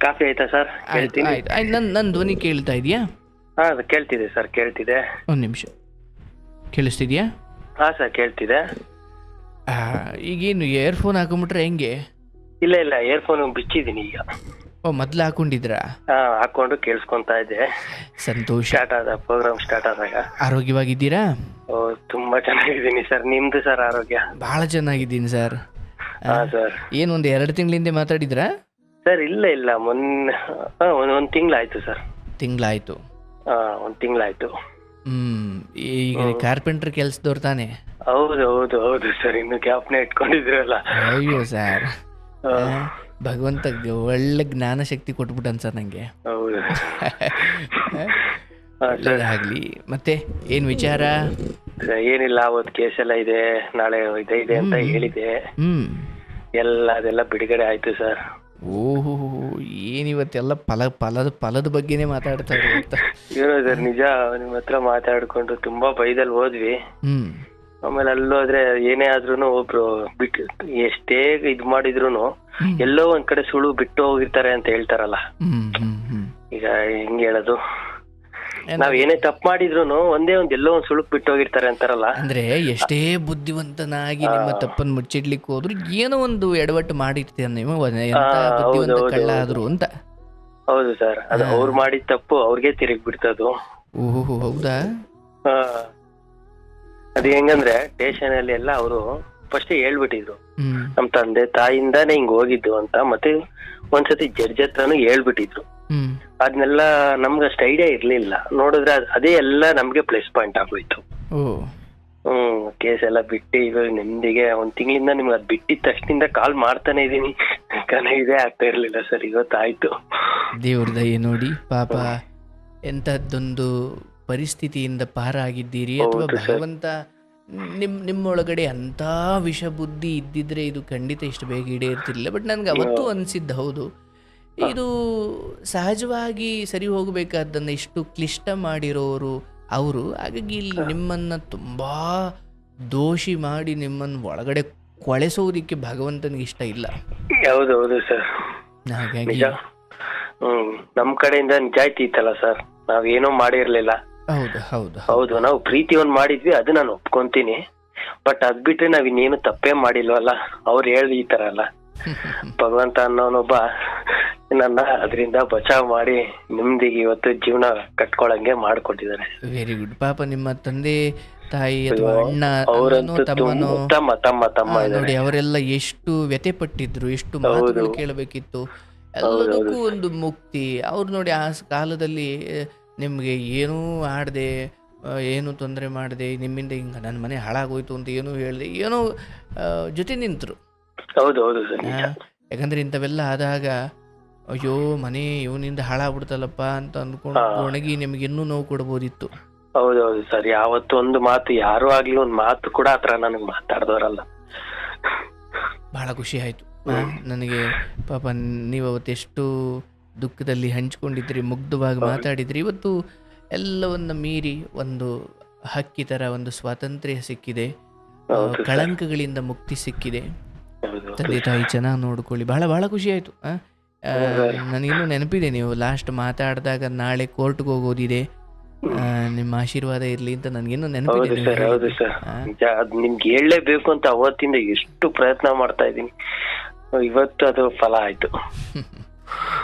Coffee ಆಯ್ತಾ sir? ಆಯ್ತು ಕೇಳ್ತೀನಿ. ಆಯ್ತು. ಆಯ್ತು ನನ್ನ ನನ್ನ ಧ್ವನಿ ಕೇಳ್ತಾ ಇದೆಯಾ? ಹಾ ಕೇಳ್ತಿದೆ ಸರ್ ಕೇಳ್ತಿದೆ. ಒಂದು ನಿಮಿಷ. ಕೇಳಿಸ್ತಿದ್ಯಾ? ಹಾ ಸರ್ ಕೇಳ್ತಿದೆ. ಆ, ಈಗೇನು ಇಯರ್ಫೋನ್ ಹಾಕೊಂಬಿಟ್ರೆ ಹೆಂಗೆ? ಇಲ್ಲ ಇಲ್ಲ ಇಯರ್ಫೋನ್ ಬಿಚ್ಚಿದ್ದೀನಿ ಈಗ. ಓ ಮೊದ್ಲು ಹಾಕೊಂಡಿದ್ರಾ? ಹಾ ಹಾಕೊಂಡು ಕೇಳಿಸ್ಕೊಂತಾ ಇದ್ದೆ. ಸಂತೋಷ. ಸ್ಟಾರ್ಟ್ ಆದ ಪ್ರೋಗ್ರಾಮ್ ಸ್ಟಾರ್ಟ್ ಆದಾಗ. ಆರೋಗ್ಯವಾಗಿದ್ದೀರಾ? ಓ ತುಂಬಾ ಚೆನ್ನಾಗಿದ್ದೀನಿ ಸರ್. ನಿಮ್ದು ಸರ್ ಆರೋಗ್ಯ? ಬಹಳ ಚೆನ್ನಾಗಿದ್ದೀನಿ ಸರ್. ಹಾ ಸರ್. ಏನು ಒಂದು ಎರಡು ತಿಂಗಳಿಂದ ಮಾತಾಡಿದ್ರಾ? ಸರ್ ಇಲ್ಲ ಇಲ್ಲ. ಮೊನ್ನೆ ಒಂದು ಒಂದ್ ತಿಂಗಳಾಯ್ತು ಸರ್ ತಿಂಗಳಾಯ್ತು. ಹಾ ಒಂದ್ ತಿಂಗ್ಳಾಯ್ತು. ಹ್ಮ್ ಈಗ ಕಾರ್ಪೆಂಟರ್ ಕೆಲ್ಸದವ್ರು ತಾನೆ? ಹೌದು ಹೌದು ಹೌದು ಸರ್ ಇನ್ನು ಕ್ಯಾಪ್ನ ಇಟ್ಕೊಂಡಿದ್ರಲ್ಲ. ಅಯ್ಯೋ ಸರ್ ಭಗವಂತ ಒಳ್ಳೆ ಜ್ಞಾನ ಶಕ್ತಿ ಕೊಟ್ಬಿಟ್ಟನ್ ಸರ್ ನಂಗೆ. ಹೌದು. ಒಳ್ಳೇದಾಗ್ಲಿ ಮತ್ತೆ ಏನ್ ವಿಚಾರ? ಏನಿಲ್ಲ ಅವತ್ತು ಕೇಸ್ ಎಲ್ಲ ಇದೆ. ನಾಳೆ ಇದೆ ಇದೆ ಅಂತ ಹೇಳಿದೆ ಹ್ಮ್. ಎಲ್ಲ ಅದೆಲ್ಲ ಬಿಡುಗಡೆ ಆಯ್ತು ಸರ್ ಓಹೋ ಏನಿವತ್ತೆಲ್ಲ ಫಲ ಫಲದ ಫಲದ ಬಗ್ಗೆನೇ ಮಾತಾಡ್ತಾರೆ ಅಂತ. ಏನೋ ಸರ್ ನಿಜ ನಿಮ್ ಹತ್ರ ಮಾತಾಡ್ಕೊಂಡು ತುಂಬಾ ಬೈದಲ್ಲಿ ಹೋದ್ವಿ. ಹ್ಮ್. ಆಮೇಲೆ ಅಲ್ಲೋದ್ರೆ ಏನೇ ಆದ್ರೂನು ಒಬ್ರು ಬಿಟ್ಟು ಎಷ್ಟೇ ಇದ್ ಮಾಡಿದ್ರುನು ಎಲ್ಲೋ ಒಂದ್ ಕಡೆ ಸುಳು ಬಿಟ್ಟು ಹೋಗಿರ್ತಾರೆ ಅಂತ ಹೇಳ್ತಾರಲ್ಲ. ಈಗ ಹೆಂಗ್ ಹೇಳೋದು. ನಾವ್ ಏನೇ ತಪ್ಪು ಮಾಡಿದ್ರು ಒಂದೇ ಒಂದ್ ಎಲ್ಲೋ ಒಂದ್ ಸುಳುಕ್ ಬಿಟ್ಟು ಹೋಗಿರ್ತಾರೆ ಅಂತಾರಲ್ಲ. ಅಂದ್ರೆ ಎಷ್ಟೇ ಬುದ್ಧಿವಂತನಾಗಿ ನಿಮ್ಮ ತಪ್ಪನ್ನು ಮುಚ್ಚಿಡ್ಲಿಕ್ಕೆ ಹೋದ್ರು ಏನೋ ಒಂದು ಎಡವಟ್ಟು ಮಾಡಿರ್ತೀರ ನೀವು ಎಂತ ಬುದ್ಧಿವಂತ ಕಳ್ಳ. ಆದ್ರು ಅಂತ? ಹೌದು ಸರ್ ಅದು ಅವ್ರು ಮಾಡಿದ ತಪ್ಪು ಅವ್ರಿಗೆ ತಿರುಗಿ ಬಿಡ್ತದು. ಓಹೋ ಹೌದಾ? ಹಾ. ಅದು ಹೆಂಗಂದ್ರೆ ಸ್ಟೇಷನ್ ಅಲ್ಲಿ ಎಲ್ಲ ಅವರು ಫಸ್ಟ್ ಹೇಳ್ಬಿಟ್ಟಿದ್ರು. ನಮ್ ತಂದೆ ತಾಯಿಯಿಂದಾನೇ ಹಿಂಗ್ ಹೋಗಿದ್ದು ಅಂತ ಮತ್ತೆ ಒಂದ್ಸತಿ ಜಡ್ಜ್ ಹತ್ರನು ಹೇಳ್ಬಿಟ್ಟಿದ್ರು. ಅದನ್ನೆಲ್ಲ ನಮ್ಗೆ ಅಷ್ಟು ಐಡಿಯಾ ಇರ್ಲಿಲ್ಲ. ನೋಡಿದ್ರೆ ಅದೇ ಎಲ್ಲ ನಮ್ಗೆ ಪ್ಲಸ್ ಪಾಯಿಂಟ್ ಆಗೋಯ್ತು. ಹ್ಮ್ ಕೇಸ್ ಎಲ್ಲ ಬಿಟ್ಟು ಈಗ ನೆಮ್ಮದಿಗೆ ಒಂದ್ ತಿಂಗಳಿಂದ ನಿಮ್ಗೆ ಅದ್ ಬಿಟ್ಟಿದ ತಕ್ಷಣದಿಂದ ಕಾಲ್ ಮಾಡ್ತಾನೆ ಇದೀನಿ. ಕನ ಇದೇ ಆಗ್ತಾ ಇರ್ಲಿಲ್ಲ ಸರ್ ಇವತ್ತಾಯ್ತು. ದೇವ್ರದ ದಯೆ ನೋಡಿ ಪಾಪ ಎಂಥದ್ದೊಂದು ಪರಿಸ್ಥಿತಿಯಿಂದ ಪಾರಾಗಿದ್ದೀರಿ ಅಥವಾ. ಭಗವಂತ ನಿಮ್ ನಿಮ್ಮೊಳಗಡೆ ಅಂಥ ವಿಷ ಬುದ್ಧಿ ಇದ್ದಿದ್ರೆ ಇದು ಖಂಡಿತ ಇಷ್ಟು ಬೇಗ ಈಡೇರ್ತಿರ್ಲಿಲ್ಲ ಬಟ್ ನನ್ಗೆ ಅವತ್ತು ಅನಿಸಿದ್ದು ಹೌದು. ಇದು ಸಹಜವಾಗಿ ಸರಿ ಹೋಗಬೇಕಾದ್ದನ್ನು ಇಷ್ಟು ಕ್ಲಿಷ್ಟ ಮಾಡಿರೋರು ಅವರು. ಹಾಗಾಗಿ ಇಲ್ಲಿ ನಿಮ್ಮನ್ನ ತುಂಬಾ ದೋಷಿ ಮಾಡಿ ನಿಮ್ಮನ್ನು ಒಳಗಡೆ ಕೊಳೆಸೋದಿಕ್ಕೆ ಭಗವಂತನಿಗೆ ಇಷ್ಟ ಇಲ್ಲ. ಹೌದು ಹೌದು ಸರ್. ಹಾಗಾಗಿ ಹ್ಮ್ ನಮ್ ಕಡೆಯಿಂದ ನಿಜಾಯ್ತಿ ಇತ್ತಲ್ಲ ಸರ್. ನಾವ್ ಏನೋ ಮಾಡಿರ್ಲಿಲ್ಲ. ಹೌದು ಹೌದು ಹೌದು. ನಾವು ಪ್ರೀತಿ ಒಂದ್ ಮಾಡಿದ್ವಿ ಅದು ನಾನು ಒಪ್ಕೊಂತೀನಿ. ಬಟ್ ಅದ್ ಬಿಟ್ರೆ ನಾವ್ ಇನ್ನೇನು ತಪ್ಪೇ ಮಾಡಿಲ್ವಲ್ಲ? ಅವ್ರು ಹೇಳಿ ಈ ತರ ಅಲ್ಲ. ಭಗವಂತ ಅನ್ನೋನೊಬ್ಬ ನನ್ನ ಅದರಿಂದ ಬಚಾವ್ ಮಾಡಿ ನಿಮ್ದಿಗೆ ಇವತ್ತು ಜೀವನ ಕಟ್ಕೊಳಂಗೆ ಮಾಡ್ಕೊಟ್ಟಿದ್ದಾರೆ. ವೆರಿ ಗುಡ್ ಪಾಪ ನಿಮ್ಮ ತಂದೆ ತಾಯಿ ಅಥವಾ ಅಣ್ಣ ಅಣ್ಣನೋ ಅವರಂತೂ ತಮ್ಮನೋ ತಮ್ಮ ತಮ್ಮ ತಮ್ಮ ಇದ್ದಾರೆ. ನೋಡಿ ಅವರೆಲ್ಲ ಎಷ್ಟು ವ್ಯತೆ ಪಟ್ಟಿದ್ರು ಎಷ್ಟು ಮಾತುಗಳು ಕೇಳಬೇಕಿತ್ತು. ಎಲ್ಲದಕ್ಕೂ ಒಂದು ಮುಕ್ತಿ. ಅವ್ರು ನೋಡಿ ಆ ಸ್- ಕಾಲದಲ್ಲಿ ನಿಮಗೆ ಏನೂ ಆಡದೆ ಏನು ತೊಂದರೆ ಮಾಡದೆ ನಿಮ್ಮಿಂದ ಹಿಂಗ ನನ್ನ ಮನೆ ಹಾಳಾಗೋಯ್ತು ಅಂತ ಏನೂ ಹೇಳಿದೆ ಏನೋ ಆ, ಜೊತೆ ನಿಂತರು. ಹೌದು ಹೌದು ಸರ್ ನಿಜ. ಯಾಕಂದ್ರೆ ಇಂಥವೆಲ್ಲ ಆದಾಗ ಅಯ್ಯೋ ಮನೆ ಇವನಿಂದ ಹಾಳಾಗ್ಬಿಡ್ತಲ್ಲಪ್ಪ ಅಂತ ಅಂದ್ಕೊಂಡು. ಒಣಗಿ ನಿಮ್ಗೆ ಇನ್ನೂ ನೋವು ಕೊಡ್ಬೋದಿತ್ತು. ಹೌದೌದು ಹೌದು ಸರ್ ಯಾವತ್ತು ಒಂದು ಮಾತು ಯಾರು ಆಗ್ಲಿ ಒಂದು ಮಾತು ಕೂಡ ಆತರ ನನಗೆ ಮಾತಾಡ್ದವ್ರಲ್ಲ. ಬಹಳ ಖುಷಿ ಆಯ್ತು. ನನಗೆ ಪಾಪ ನೀವು ಅವತ್ತೆಷ್ಟು ದುಃಖದಲ್ಲಿ ಹಂಚ್ಕೊಂಡಿದ್ರಿ ಮುಗ್ಧವಾಗಿ ಮಾತಾಡಿದ್ರಿ. ಇವತ್ತು ಎಲ್ಲವನ್ನ ಮೀರಿ ಒಂದು ಹಕ್ಕಿ ತರ ಒಂದು ಸ್ವಾತಂತ್ರ್ಯ ಸಿಕ್ಕಿದೆ. ಕಳಂಕಗಳಿಂದ ಮುಕ್ತಿ ಸಿಕ್ಕಿದೆ. ತಂದೆ ತಾಯಿ ಚೆನ್ನಾಗಿ ನೋಡ್ಕೊಳ್ಳಿ. ಬಹಳ ಬಹಳ ಖುಷಿ ಆಯಿತು. ನನಗಿನ್ನೂ ನೆನಪಿದೆ ನೀವು ಲಾಸ್ಟ್ ಮಾತಾಡಿದಾಗ ನಾಳೆ ಕೋರ್ಟ್ಗೆ ಹೋಗೋದಿದೆ. ನಿಮ್ಮ ಆಶೀರ್ವಾದ ಇರಲಿ ಅಂತ ನನಗೇನು ನೆನಪಿದೆ ಸರ್ ಹೌದು. ಸರ್. ನಿಮ್ಗೆ ಹೇಳಲೇಬೇಕು ಅಂತ ಅವತ್ತಿಂದ ಎಷ್ಟು ಪ್ರಯತ್ನ ಮಾಡ್ತಾ ಇದ್ದೀನಿ. ಇವತ್ತು ಅದು ಫಲ ಆಯ್ತು.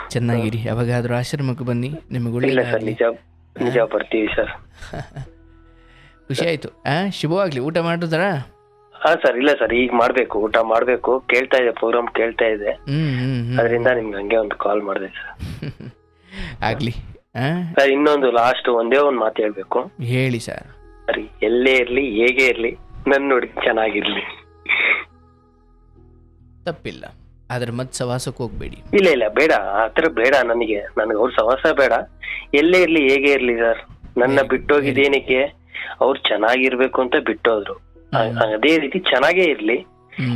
ಚೆನ್ನಾಗಿರಿ ಯಾವಾಗಾದ್ರೂ ಆಶ್ರಮಕ್ಕೆ ಬನ್ನಿ ನಿಮಗೆ ಇಲ್ಲ ಸರ್ ನಿಜ ನಿಜ ಬರ್ತೀವಿ ಸರ್. ಖುಷಿ ಆಯ್ತು. ಆ ಶುಭವಾಗ್ಲಿ ಊಟ ಮಾಡಿದ್ರಾ ಹಾ ಸರ್ ಇಲ್ಲ ಸರ್ ಈಗ ಮಾಡ್ಬೇಕು ಊಟ ಮಾಡ್ಬೇಕು. ಕೇಳ್ತಾ ಇದೆ ಪ್ರೋಗ್ರಾಮ್ ಕೇಳ್ತಾ ಇದೆ. ಅದರಿಂದ ನಿಮ್ಗೆ ಹಂಗೆ ಒಂದು ಕಾಲ್ ಮಾಡಿದೆ ಸರ್. ಆಗ್ಲಿ ಆ? ಸರ್ ಇನ್ನೊಂದು ಲಾಸ್ಟ್ ಒಂದೇ ಒಂದು ಮಾತು ಹೇಳ್ಬೇಕು. ಹೇಳಿ ಸರ್. ಸರಿ ಎಲ್ಲೇ ಇರ್ಲಿ ಹೇಗೆ ಇರ್ಲಿ ನನ್ನ ಹುಡುಗಿ ಚೆನ್ನಾಗಿರ್ಲಿ. ತಪ್ಪಿಲ್ಲ. ಆದ್ರೆ ಮತ್ತೆ ಸವಾಸಕ್ಕೆ ಹೋಗ್ಬೇಡಿ. ಇಲ್ಲ ಇಲ್ಲ ಬೇಡ ಆತರ ಬೇಡ ನನಗೆ. ನನಗೆ ಅವ್ರ ಸವಾಸ ಬೇಡ. ಎಲ್ಲೇ ಇರ್ಲಿ ಹೇಗೆ ಇರ್ಲಿ ಸರ್? ನನ್ನ ಬಿಟ್ಟೋಗಿದ್ದೇನಕ್ಕೆ? ಅವ್ರು ಚೆನ್ನಾಗಿರ್ಬೇಕು ಅಂತ ಬಿಟ್ಟೋದ್ರು. ಅದೇ ರೀತಿ ಚೆನ್ನಾಗೇ ಇರ್ಲಿ.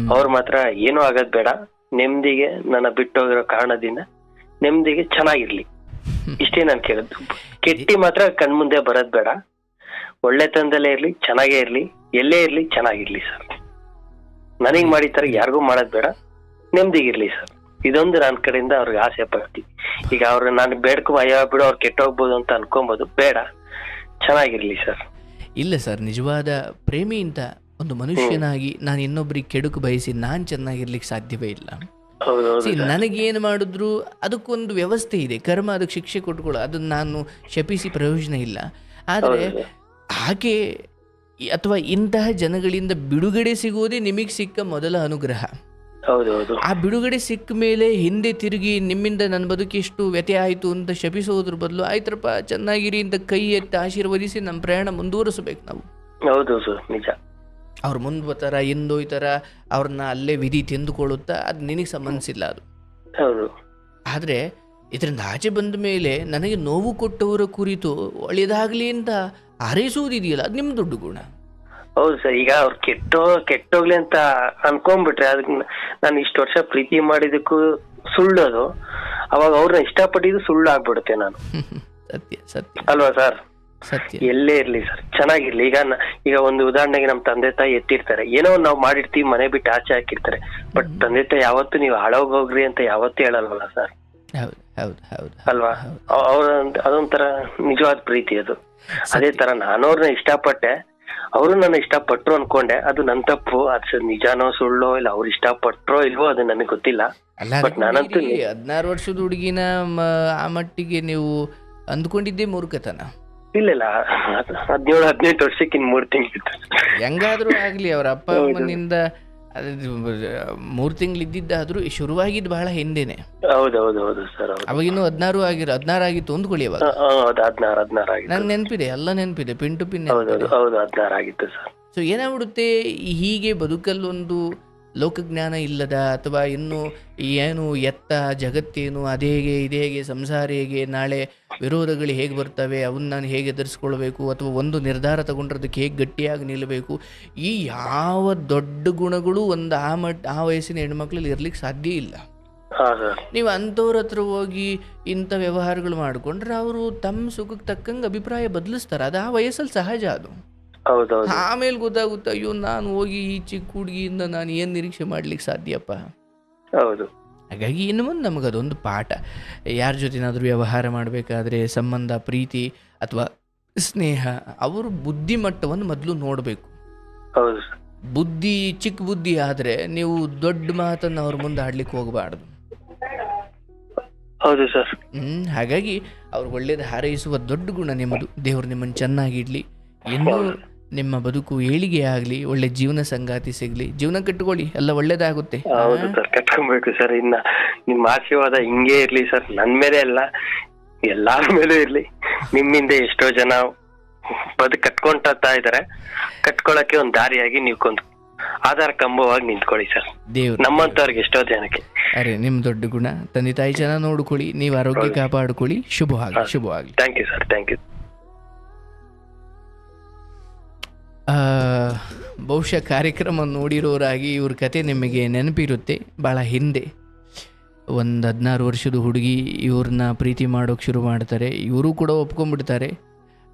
ಅವ್ರ ಮಾತ್ರ ಏನೂ ಆಗದ್ ಬೇಡ. ನೆಮ್ಮದಿಗೆ ನನ್ನ ಬಿಟ್ಟೋಗಿರೋ ಕಾರಣದಿಂದ ನೆಮ್ಮದಿಗೆ ಚೆನ್ನಾಗಿರ್ಲಿ. ಇಷ್ಟೇ ನಾನು ಕೇಳಿದ್ದು ಕೆಟ್ಟಿ ಮಾತ್ರ ಕಣ್ಮುಂದೆ ಬರೋದ್ ಬೇಡ. ಒಳ್ಳೆತನದಲ್ಲೇ ಇರ್ಲಿ ಚೆನ್ನಾಗೇ ಇರ್ಲಿ ಎಲ್ಲೇ ಇರ್ಲಿ ಚೆನ್ನಾಗಿರ್ಲಿ ಸರ್. ನನಗ್ ಮಾಡಿದ ತರ ಯಾರಿಗೂ ಮಾಡದ್ ಬೇಡ. ನೆಮ್ಮದಿಗಿರ್ಲಿ ಸರ್. ಇದೊಂದು ನನ್ನ ಕಡೆಯಿಂದ ಅವ್ರಿಗೆ ಆಸೆ ಪಡ್ತಿ ಈಗ ಅವ್ರ ನಾನು ಬೇಡ್ಕೊ ಅಯ್ಯೋ ಬಿಡು ಅವ್ರು ಕೆಟ್ಟೋಗ್ಬೋದು ಅಂತ ಅನ್ಕೊಬೋದು ಬೇಡ. ಚೆನ್ನಾಗಿರ್ಲಿ ಸರ್. ಇಲ್ಲ ಸರ್ ನಿಜವಾದ ಪ್ರೇಮಿಯಿಂದ ಒಂದು ಮನುಷ್ಯನಾಗಿ ನಾನು ಇನ್ನೊಬ್ಬರಿಗೆ ಕೆಡುಕು ಬಯಸಿ ನಾನು ಚೆನ್ನಾಗಿರ್ಲಿಕ್ಕೆ ಸಾಧ್ಯವೇ ಇಲ್ಲ. ನನಗೇನು ಮಾಡಿದ್ರು ಅದಕ್ಕೊಂದು ವ್ಯವಸ್ಥೆ ಇದೆ. ಕರ್ಮ ಅದಕ್ಕೆ ಶಿಕ್ಷೆ ಕೊಟ್ಕೊಳ್ಳೋ ಅದನ್ನು ನಾನು ಶಪಿಸಿ ಪ್ರಯೋಜನ ಇಲ್ಲ. ಆದರೆ ಹಾಗೆ ಅಥವಾ ಇಂತಹ ಜನಗಳಿಂದ ಬಿಡುಗಡೆ ಸಿಗುವುದೇ ನಿಮಗೆ ಸಿಕ್ಕ ಮೊದಲ ಅನುಗ್ರಹ. ಆ ಬಿಡುಗಡೆ ಸಿಕ್ಕ ಮೇಲೆ ಹಿಂದೆ ತಿರುಗಿ ನಿಮ್ಮಿಂದ ನನ್ನ ಬದುಕಿ ಎಷ್ಟು ವ್ಯತ್ಯ ಆಯಿತು ಅಂತ ಶಪಿಸೋದ್ರ ಬದಲು ಆಯ್ತರಪ್ಪ ಚೆನ್ನಾಗಿರಿ ಅಂತ ಕೈ ಎತ್ತ ಆಶೀರ್ವದಿಸಿ ನಮ್ಮ ಪ್ರಯಾಣ ಮುಂದುವರಿಸಬೇಕು ನಾವು. ಹೌದು ಸರ್ ನಿಜ. ಅವ್ರು ಬರ್ತಾರ ಹಿಂದೋಯ್ತಾರ ಅವ್ರನ್ನ ಅಲ್ಲೇ ವಿಧಿ ತಿಂದುಕೊಳ್ಳುತ್ತಾ ಅದು ನಿನಗೆ ಸಂಬಂಧಿಸಿಲ್ಲ ಅದು. ಹೌದು. ಆದರೆ ಇದರಿಂದ ಆಚೆ ಬಂದ ಮೇಲೆ ನನಗೆ ನೋವು ಕೊಟ್ಟವರ ಕುರಿತು ಒಳ್ಳೆಯದಾಗಲಿ ಅಂತ ಹಾರೈಸುವುದಿದೆಯಲ್ಲ ಅದು ನಿಮ್ಮ ದೊಡ್ಡ ಗುಣ. ಹೌದು ಸರ್ ಈಗ ಅವ್ರು ಕೆಟ್ಟೋ ಕೆಟ್ಟೋಗ್ಲಿ ಅಂತ ಅನ್ಕೊಂಡ್ಬಿಟ್ರೆ ಅದಕ್ಕೆ ನಾನು ಇಷ್ಟು ವರ್ಷ ಪ್ರೀತಿ ಮಾಡಿದಕ್ಕೂ ಸುಳ್ಳು ಅದು ಅವಾಗ ಅವ್ರನ್ನ ಇಷ್ಟಪಟ್ಟಿದ್ದು ಸುಳ್ಳು ಆಗ್ಬಿಡುತ್ತೆ ನಾನು. ಸತ್ಯ ಸತ್ಯ. ಅಲ್ವಾ ಸರ್? ಸತ್ಯ. ಎಲ್ಲೇ ಇರ್ಲಿ ಸರ್ ಚೆನ್ನಾಗಿರ್ಲಿ. ಈಗ ಈಗ ಒಂದು ಉದಾಹರಣೆಗೆ ನಮ್ ತಂದೆ ತಾಯಿ ಎತ್ತಿರ್ತಾರೆ. ಏನೋ ನಾವು ನಾವ್ ಮಾಡಿರ್ತೀವಿ ಮನೆ ಬಿಟ್ಟು ಆಚೆ ಹಾಕಿರ್ತಾರೆ. ಬಟ್ ತಂದೆ ತಾಯಿ ಯಾವತ್ತು ನೀವು ಹಾಳೋಗ್ ಹೋಗ್ರಿ ಅಂತ ಯಾವತ್ತೂ ಹೇಳಲ್ವಲ್ಲ ಸರ್ ಅಲ್ವಾ? ಅವ್- ಅವ್ರ ಅದೊಂಥರ ನಿಜವಾದ ಪ್ರೀತಿ ಅದು. ಅದೇ ತರ ನಾನು ಅವ್ರನ್ನ ಇಷ್ಟಪಟ್ಟೆ ಅವರು ನನ್ನ ಇಷ್ಟಪಟ್ರು ಅನ್ಕೊಂಡೆ ಅದು ನನ್ ತಪ್ಪು ಅದು ನಿಜಾನೋ ಸುಳ್ಳೋ ಇಲ್ಲ ಅವ್ರು ಇಷ್ಟಪಟ್ರೋ ಇಲ್ವೋ ಅದು ನನಗೆ ಗೊತ್ತಿಲ್ಲ. ಬಟ್ ನಾನಂತೂ ಹದಿನಾರು ವರ್ಷದ ಹುಡುಗಿನ ಆ ಮಟ್ಟಿಗೆ ನೀವು ಅಂದ್ಕೊಂಡಿದ್ದೇ ಮೂರ್ಖತನ. ಇಲ್ಲ ಇಲ್ಲ ಹದಿನೇಳು ಹದಿನೆಂಟು ವರ್ಷಕ್ಕೆ ಇನ್ ಮೂರ್ ತಿಂಗಳಿತ್ತು. ಹೆಂಗಾದ್ರೂ ಆಗ್ಲಿ ಅವ್ರ ಅಪ್ಪ ಅಮ್ಮನಿಂದ ಮೂರ್ ತಿಂಗಳು ಇದ್ದಿದ್ದಾದ್ರೂ ಶುರುವಾಗಿದ್ದು ಬಹಳ ಹಿಂದೆನೆ. ಹೌದು ಹೌದು ಹೌದು ಸರ್ ಅವಾಗಿನ್ನೂ ಹದಿನಾರು ಆಗಿರೋ ಹದಿನಾರು ಆಗಿತ್ತು ಅಂದ್ಕೊಳ್ಳಿ ಅವಾಗ. ಹದಿನಾರು ಹದಿನಾರು ಆಗಿತ್ತು. ನಂಗೆ ನೆನಪಿದೆ ಎಲ್ಲ ನೆನಪಿದೆ ಪಿನ್ ಟು ಪಿನ್ ಹೌದು ಹೌದು ಹೌದು ಹದಿನಾರು ಆಗಿತ್ತು ಸರ್. ಸೊ ಏನಾಗ್ಬಿಡುತ್ತೆ ಹೀಗೆ ಬದುಕಲ್ಲೊಂದು ಲೋಕಜ್ಞಾನ ಇಲ್ಲದ ಅಥವಾ ಇನ್ನು ಏನು ಎತ್ತ ಜಗತ್ತೇನು ಅದೇಗೆ ಹೇಗೆ ಇದೇ ಹೇಗೆ ಸಂಸಾರ ಹೇಗೆ ನಾಳೆ ವಿರೋಧಗಳು ಹೇಗೆ ಬರ್ತವೆ ಅವನ್ನ ನಾನು ಹೇಗೆ ಎದುರಿಸ್ಕೊಳ್ಬೇಕು ಅಥವಾ ಒಂದು ನಿರ್ಧಾರ ತಗೊಂಡಿರೋದಕ್ಕೆ ಹೇಗೆ ಗಟ್ಟಿಯಾಗಿ ನಿಲ್ಲಬೇಕು ಈ ಯಾವ ದೊಡ್ಡ ಗುಣಗಳು ಒಂದು ಆ ಮಟ್ ಆ ವಯಸ್ಸಿನ ಹೆಣ್ಮಕ್ಳಲ್ಲಿ ಇರ್ಲಿಕ್ಕೆ ಸಾಧ್ಯ ಇಲ್ಲ. ನೀವು ಅಂಥವ್ರ ಹತ್ರ ಹೋಗಿ ಇಂಥ ವ್ಯವಹಾರಗಳು ಮಾಡಿಕೊಂಡ್ರೆ ಅವರು ತಮ್ಮ ಸುಖಕ್ಕೆ ತಕ್ಕಂಗೆ ಅಭಿಪ್ರಾಯ ಬದಲಿಸ್ತಾರೆ. ಅದು ಆ ವಯಸ್ಸಲ್ಲಿ ಸಹಜ ಅದು. ಆಮೇಲೆ ಗೊತ್ತಾಗುತ್ತೆ ಅಯ್ಯೋ ನಾನು ಹೋಗಿ ಈ ಚಿಕ್ಕ ಹುಡುಗಿಯಿಂದ ನಾನು ಏನು ನಿರೀಕ್ಷೆ ಮಾಡ್ಲಿಕ್ಕೆ ಸಾಧ್ಯಪ್ಪ? ಹೌದು. ಹಾಗಾಗಿ ಇನ್ನು ಮುಂದೆ ನಮಗದೊಂದು ಪಾಠ. ಯಾರ ಜೊತೆನಾದರೂ ವ್ಯವಹಾರ ಮಾಡಬೇಕಾದ್ರೆ ಸಂಬಂಧ ಪ್ರೀತಿ ಅಥವಾ ಸ್ನೇಹ ಅವರು ಬುದ್ಧಿಮಟ್ಟವನ್ನು ಮೊದಲು ನೋಡಬೇಕು. ಹೌದು. ಬುದ್ಧಿ ಚಿಕ್ಕ ಬುದ್ಧಿ ಆದರೆ ನೀವು ದೊಡ್ಡ ಮಾತನ್ನು ಅವ್ರ ಮುಂದೆ ಆಡ್ಲಿಕ್ಕೆ ಹೋಗಬಾರ್ದು. ಹೌದು ಸರ್. ಹ್ಮ್ ಹಾಗಾಗಿ ಅವ್ರಿಗೆ ಒಳ್ಳೇದು ಹಾರೈಸುವ ದೊಡ್ಡ ಗುಣ ನಿಮ್ಮದು. ದೇವ್ರು ನಿಮ್ಮನ್ನು ಚೆನ್ನಾಗಿಡ್ಲಿ ಇನ್ನೂ ನಿಮ್ಮ ಬದುಕು ಏಳಿಗೆ ಆಗಲಿ ಒಳ್ಳೆ ಜೀವನ ಸಂಗಾತಿ ಸಿಗಲಿ ಜೀವನ ಕಟ್ಕೊಳ್ಳಿ ಎಲ್ಲ ಒಳ್ಳೇದಾಗುತ್ತೆ. ಹೌದು ಸರ್ ಕಟ್ಕೊಬೇಕು ಸರ್. ಇನ್ನ ನಿಮ್ಮ ಆಶೀರ್ವಾದ ಹಿಂಗೇ ಇರ್ಲಿ ಸರ್. ನನ್ ಮೇಲೆ ಅಲ್ಲ ಎಲ್ಲಾರ ಮೇಲೂ ಇರ್ಲಿ. ನಿಮ್ಮಿಂದ ಎಷ್ಟೋ ಜನ ಬದುಕು ಕಟ್ಕೊಂಡ್ತಾ ಇದಾರೆ. ಕಟ್ಕೊಳಕ್ಕೆ ಒಂದು ದಾರಿಯಾಗಿ ನೀವು ಕೊಂದು ಆಧಾರ ಕಂಬವಾಗಿ ನಿಂತ್ಕೊಳ್ಳಿ ಸರ್. ದೇವ್ರು. ನಮ್ಮಂತವ್ರಿಗೆ ಎಷ್ಟೋ ಜನಕ್ಕೆ. ಅರೆ ನಿಮ್ಮ ದೊಡ್ಡ ಗುಣ. ತಂದೆ ತಾಯಿ ಜನ ನೋಡ್ಕೊಳ್ಳಿ ನೀವು ಆರೋಗ್ಯ ಕಾಪಾಡ್ಕೊಳ್ಳಿ. ಶುಭವಾಗಿ ಶುಭವಾಗಿ thank you sir thank you. ಬಹುಶಃ ಕಾರ್ಯಕ್ರಮ ನೋಡಿರೋರಾಗಿ ಇವ್ರ ಕತೆ ನಿಮಗೆ ನೆನಪಿರುತ್ತೆ. ಭಾಳ ಹಿಂದೆ ಒಂದು ಹದಿನಾರು ವರ್ಷದ ಹುಡುಗಿ ಇವ್ರನ್ನ ಪ್ರೀತಿ ಮಾಡೋಕೆ ಶುರು ಮಾಡ್ತಾರೆ. ಇವರು ಕೂಡ ಒಪ್ಕೊಂಡ್ಬಿಡ್ತಾರೆ.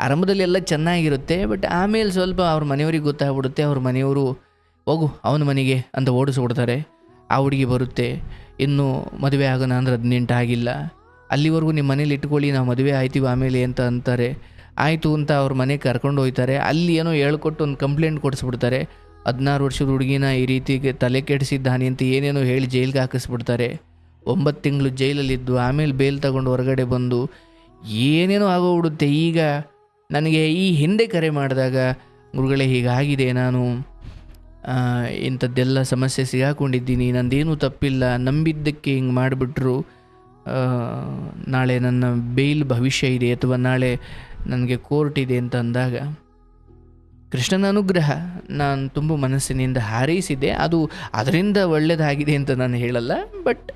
ಆರಂಭದಲ್ಲಿ ಎಲ್ಲ ಚೆನ್ನಾಗಿರುತ್ತೆ, ಬಟ್ ಆಮೇಲೆ ಸ್ವಲ್ಪ ಅವ್ರ ಮನೆಯವ್ರಿಗೆ ಗೊತ್ತಾಗ್ಬಿಡುತ್ತೆ. ಅವ್ರ ಮನೆಯವರು, ಹೋಗು, ಅವನ ಮನೆಗೆ ಅಂತ ಓಡಿಸ್ಬಿಡ್ತಾರೆ. ಆ ಹುಡುಗಿ ಬರುತ್ತೆ. ಇನ್ನು ಮದುವೆ ಆಗೋಣ ಅಂದ್ರೆ ಹದಿನೆಂಟು ಆಗಿಲ್ಲ. ಅಲ್ಲಿವರೆಗೂ ನಿಮ್ಮ ಮನೇಲಿ ಇಟ್ಕೊಳ್ಳಿ, ನಾವು ಮದುವೆ ಆಯ್ತೀವಿ ಆಮೇಲೆ ಅಂತ ಅಂತಾರೆ. ಆಯಿತು ಅಂತ ಅವ್ರ ಮನೆಗೆ ಕರ್ಕೊಂಡು ಹೋಗ್ತಾರೆ ಅಲ್ಲಿ ಏನೋ ಹೇಳ್ಕೊಟ್ಟು ಒಂದು ಕಂಪ್ಲೇಂಟ್ ಕೊಡಿಸ್ಬಿಡ್ತಾರೆ. ಹದಿನಾರು ವರ್ಷದ ಹುಡುಗಿನ ಈ ರೀತಿಗೆ ತಲೆ ಕೆಡಿಸಿದ್ದಾನೆ ಅಂತ ಏನೇನೋ ಹೇಳಿ ಜೈಲಿಗೆ ಹಾಕಿಸ್ಬಿಡ್ತಾರೆ. ಒಂಬತ್ತು ತಿಂಗಳು ಜೈಲಲ್ಲಿದ್ದು, ಆಮೇಲೆ ಬೇಲ್ ತಗೊಂಡು ಹೊರಗಡೆ ಬಂದು ಏನೇನೋ ಆಗೋಗ್ಬಿಡುತ್ತೆ ಈಗ. ನನಗೆ ಈ ಹಿಂದೆ ಕರೆ ಮಾಡಿದಾಗ, ಗುರುಗಳೇ ಹೀಗಾಗಿದೆ ನಾನು. ಇಂಥದ್ದೆಲ್ಲ ಸಮಸ್ಯೆ ಸಿಗಾಕೊಂಡಿದ್ದೀನಿ, ನಂದೇನೂ ತಪ್ಪಿಲ್ಲ, ನಂಬಿದ್ದಕ್ಕೆ ಹಿಂಗೆ ಮಾಡಿಬಿಟ್ರು. ನಾಳೆ ನನ್ನ ಬೇಲ್ ಭವಿಷ್ಯ ಇದೆ, ಅಥವಾ ನಾಳೆ ನನಗೆ ಕೋರ್ಟ್ ಇದೆ ಅಂತ ಅಂದಾಗ, ಕೃಷ್ಣನ ಅನುಗ್ರಹ ನಾನು ತುಂಬ ಮನಸ್ಸಿನಿಂದ ಹಾರೈಸಿದೆ. ಅದು ಅದರಿಂದ ಒಳ್ಳೆಯದಾಗಿದೆ ಅಂತ ನಾನು ಹೇಳಲ್ಲ ಬಟ್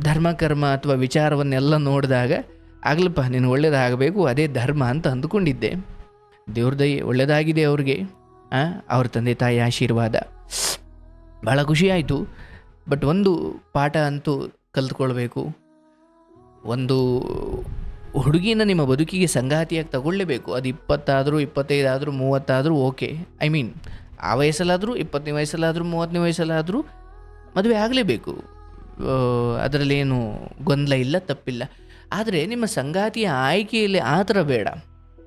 ಧರ್ಮ, ಕರ್ಮ ಅಥವಾ ವಿಚಾರವನ್ನೆಲ್ಲ ನೋಡಿದಾಗ, ಆಗ್ಲಪ್ಪ, ನೀನು ಒಳ್ಳೆಯದಾಗಬೇಕು ಅದೇ ಧರ್ಮ ಅಂತ ಅಂದುಕೊಂಡಿದ್ದೆ. ದೇವ್ರ ದಯ ಒಳ್ಳೆಯದಾಗಿದೆ ಅವ್ರಿಗೆ. ಅವ್ರ ತಂದೆ ತಾಯಿ ಆಶೀರ್ವಾದ. ಭಾಳ ಖುಷಿ ಆಯಿತು. ಬಟ್ ಒಂದು ಪಾಠ ಅಂತೂ ಕಲ್ತ್ಕೊಳ್ಬೇಕು. ಒಂದು ಹುಡುಗಿನ ನಿಮ್ಮ ಬದುಕಿಗೆ ಸಂಗಾತಿಯಾಗಿ ತಗೊಳ್ಳೇಬೇಕು. ಅದು ಇಪ್ಪತ್ತಾದರೂ, ಇಪ್ಪತ್ತೈದಾದರೂ, ಮೂವತ್ತಾದರೂ ಓಕೆ. ಐ ಮೀನ್, ಆ ವಯಸ್ಸಲ್ಲಾದರೂ, ಇಪ್ಪತ್ತನೇ ವಯಸ್ಸಲ್ಲಾದರೂ, ಮೂವತ್ತನೇ ವಯಸ್ಸಲ್ಲಾದರೂ ಮದುವೆ ಆಗಲೇಬೇಕು. ಅದರಲ್ಲೇನು ಗೊಂದಲ ಇಲ್ಲ, ತಪ್ಪಿಲ್ಲ. ಆದರೆ ನಿಮ್ಮ ಸಂಗಾತಿಯ ಆಯ್ಕೆಯಲ್ಲಿ ಆ ಥರ ಬೇಡ.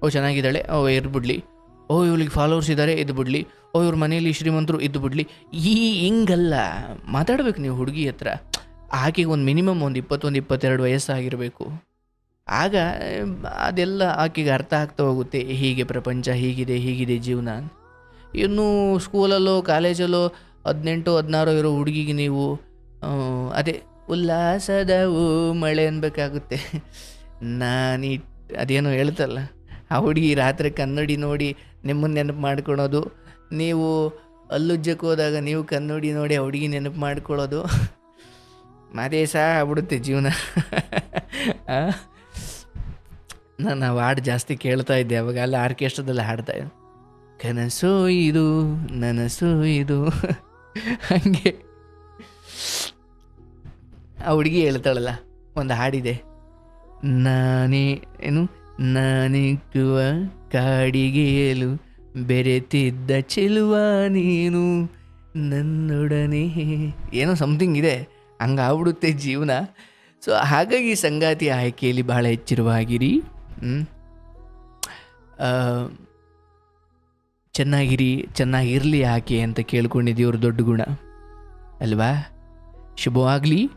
ಓ, ಚೆನ್ನಾಗಿದ್ದಾಳೆ. ಓ ಇರ್ಬಿಡ್ಲಿ ಓ, ಇವಳಿಗೆ ಫಾಲೋವರ್ಸ್ ಇದ್ದಾರೆ ಇದು ಬಿಡಲಿ. ಓ, ಇವ್ರ ಮನೆಯಲ್ಲಿ ಶ್ರೀಮಂತರು ಇದ್ದು ಬಿಡಲಿ. ಈ ಹಿಂಗಲ್ಲ. ಮಾತಾಡ್ಬೇಕು ನೀವು ಹುಡುಗಿ ಹತ್ರ. ಆಕೆಗೆ ಒಂದು ಮಿನಿಮಮ್ ಒಂದು ಇಪ್ಪತ್ತೊಂದು, ಇಪ್ಪತ್ತೆರಡು ವಯಸ್ಸಾಗಿರಬೇಕು. ಆಗ, ಅದೆಲ್ಲ ಆಕೆಗೆ ಅರ್ಥ ಆಗ್ತಾ ಹೋಗುತ್ತೆ, ಹೀಗೆ ಪ್ರಪಂಚ, ಹೀಗಿದೆ ಹೀಗಿದೆ ಜೀವನ ಇನ್ನು ಸ್ಕೂಲಲ್ಲೋ, ಕಾಲೇಜಲ್ಲೋ, ಹದಿನೆಂಟು, ಹದಿನಾರು ಇರೋ ಹುಡುಗಿಗೆ ನೀವು ಅದೇ ಉಲ್ಲಾಸದ ಮಳೆ ಅನ್ಬೇಕಾಗುತ್ತೆ. ನಾನಿ ಅದೇನೋ ಹೇಳ್ತಲ್ಲ, ಆ ಹುಡುಗಿ ರಾತ್ರಿ ಕನ್ನಡಿ ನೋಡಿ ನಿಮ್ಮನ್ನು ನೆನಪು ಮಾಡ್ಕೊಳೋದು, ನೀವು ಅಲ್ಲುಜ್ಜಕ್ಕೆ ಹೋದಾಗ ನೀವು ಕನ್ನಡಿ ನೋಡಿ ಆ ಹುಡುಗಿ ನೆನಪು ಮಾಡ್ಕೊಳ್ಳೋದು ಅದೇ ಸಹ ಆಗ್ಬಿಡುತ್ತೆ ಜೀವನ? ನಾನು ಹಾಡು ಜಾಸ್ತಿ ಕೇಳ್ತಾ ಇದ್ದೆ. ಅವಾಗ ಅಲ್ಲಿ ಆರ್ಕೆಸ್ಟ್ರಾದಲ್ಲಿ ಹಾಡ್ತಾ ಇದ್ದೆ. ಕನಸು ಇದು, ನನಸು ಇದು. ಹಂಗೆ. ಆ ಹುಡುಗಿ ಹೇಳ್ತಾಳಲ್ಲ, ಒಂದು ಹಾಡಿದೆ. ನಾನೇ, ಏನು? ನಾನಿಕ್ಕುವ ಕಾಡಿಗೆಯಲು ಬೆರೆತಿದ್ದ ಚೆಲುವ ನೀನು ನನ್ನೊಡನೆ. ಏನೋ ಸಮಥಿಂಗ್ ಇದೆ. ಹಂಗಾಗ್ಬಿಡುತ್ತೆ ಜೀವನ. ಸೊ ಹಾಗಾಗಿ ಸಂಗಾತಿ ಆಯ್ಕೆಯಲ್ಲಿ ಬಹಳ ಎಚ್ಚರವಾಗಿರಿ. ಆ, ಚೆನ್ನಾಗಿರಿ ಚೆನ್ನಾಗಿರಲಿ ಆಕೆ ಅಂತ ಕೇಳ್ಕೊಂಡಿದ್ದೀವ್ರ ದೊಡ್ಡ ಗುಣ. ಅಲ್ವಾ? ಶುಭವಾಗಲಿ.